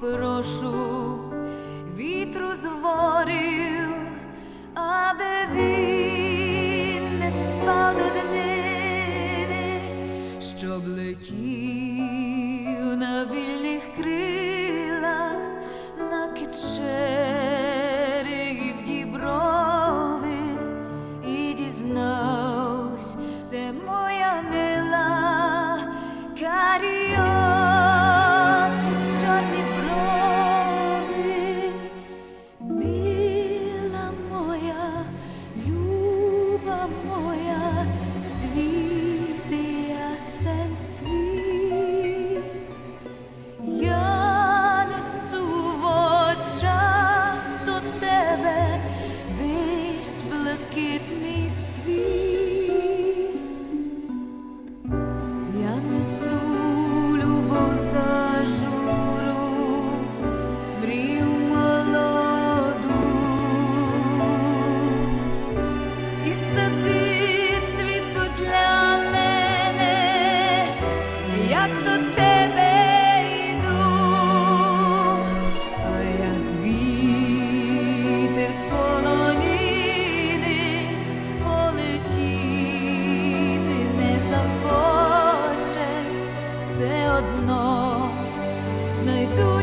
Прошу вітру зворів, аби він не спав до днини, щоб летів. найду.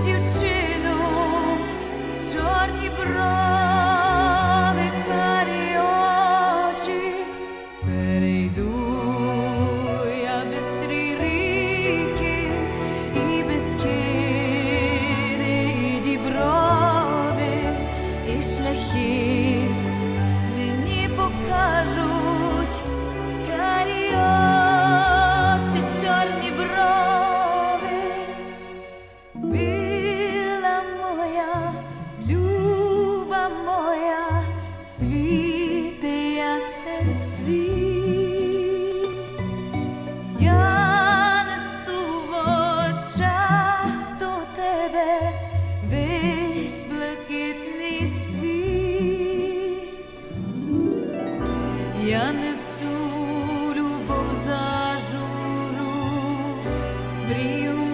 я несу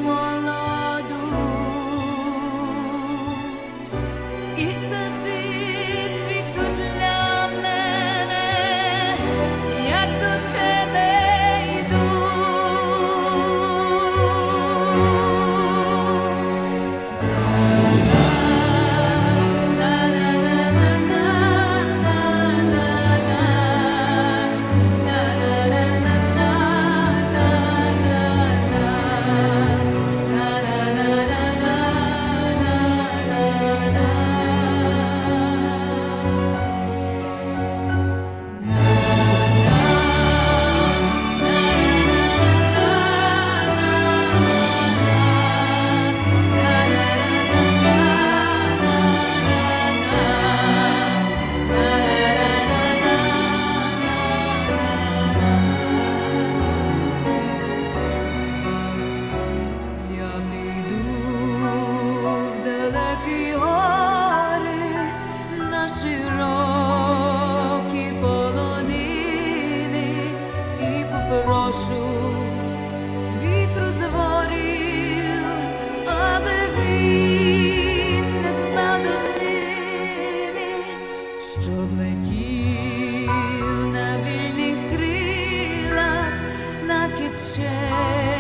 молоду. І change.